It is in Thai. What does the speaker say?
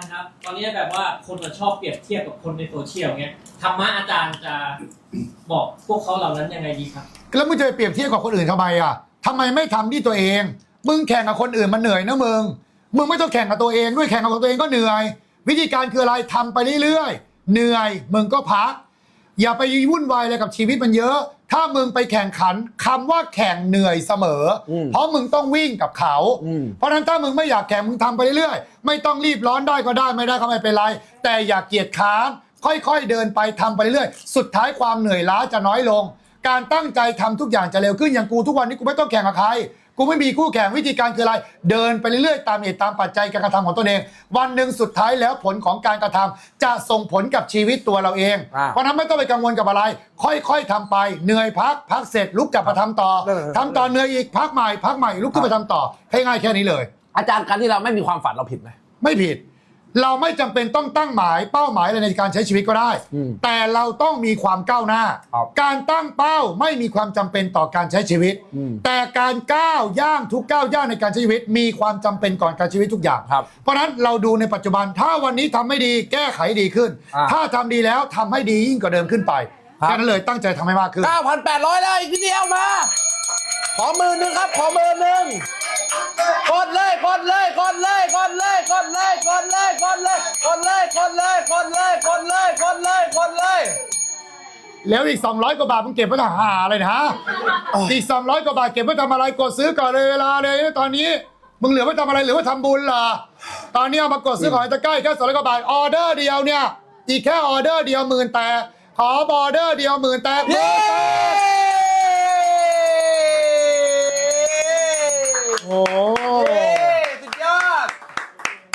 ย์ครับ ตอนนี้แบบว่าคนอะชอบเปรียบเทียบกับคนในโซเชียลเงี้ยธรรมะอาจารย์จะบอกพวกเขาเหล่านั้นยังไงดีครับ แล้วมึงจะไปเปรียบเทียบกับคนอื่นทำไมอะทำไมไม่ทำที่ตัวเอง มึงแข่งกับคนอื่นมันเหนื่อยนะมึง มึงไม่ต้องแข่งกับตัวเองด้วยแข่งกับตัวเองก็เหนื่อย วิธีการคืออะไรทำไปเรื่อยๆ เหนื่อยมึงก็พัก อย่าไปวุ่นวายอะไรกับชีวิตมันเยอะ ถ้ามึงไปแข่งขันคำว่าแข่งเหนื่อยเสมออมเพราะมึงต้องวิ่งกับเขา อืม เพราะฉะนั้นถ้ามึงไม่อยากแข่งมึงทำไปเรื่อยๆไม่ต้องรีบร้อนได้ก็ได้ไม่ได้ก็ไม่เป็นไร แต่อย่าเกียจค้านค่อยๆเดินไปทำไปเรื่อยๆสุดท้ายความเหนื่อยล้าจะน้อยลง การตั้งใจทำทุกอย่างจะเร็วขึ้นอย่างกูทุกวันนี้กูไม่ต้องแข่งกับใคร กูไม่มีคู่แข่งวิธีการคืออะไร เดินไปเรื่อยๆตามเหตุตามปัจจัยการกระทำของตนเอง วันหนึ่งสุดท้ายแล้วผลของการกระทำจะส่งผลกับชีวิตตัวเราเอง อ่าเพราะฉะนั้นไม่ต้องไปกังวลกับอะไร ค่อยๆทำไปเหนื่อยพักพักเสร็จลุกกลับมาทำต่อเออ ทำต่อเหนื่อยอีกพักใหม่พักใหม่ลุกขึ้นมาทำต่อให้ง่ายแค่นี้เลย อาจารย์การที่เราไม่มีความฝันเราผิดไหมไม่ผิด เราไม่จำเป็นต้องตั้งหมายเป้าหมายอะไรในการใช้ชีวิตก็ได้ อืมแต่เราต้องมีความก้าวหน้า ครับการตั้งเป้าไม่มีความจำเป็นต่อการใช้ชีวิต อืมแต่การก้าวย่างทุกก้าวย่างในการใช้ชีวิต มีความจำเป็นก่อนการใช้ชีวิตทุกอย่าง ครับเพราะฉะนั้นเราดูในปัจจุบันถ้าวันนี้ทำไม่ดีแก้ไขดีขึ้น อ่าถ้าทำดีแล้วทำให้ดียิ่งกว่าเดิมขึ้นไปครับ แค่นั้นเลยตั้งใจทำให้มากขึ้น 9,800เลยอีกทีเดียวมา ขอมือหนึ่งครับ ขอมือหนึ่ง ลยคนเลยคนเลยคนเลยคนเลยคนเลยคนเลยคนเลยแล้วอีก 200 กว่าบาทมึงเก็บไว้ทำอะไรนะอีก 200 กว่าบาทเก็บไว้ทำอะไรกดซื้อก่อนเลยเวลาเลยตอนนี้มึงเหลือไว้ทำอะไรหรือว่าทำบุญล่ะตอนนี้เอามากดซื้อของตะไคร้แค่สองร้อยกว่าบาทออเดอร์เดียวเนี่ยอีกแค่ออเดอร์เดียวหมื่นแต่ขอออเดอร์เดียวหมื่นแต่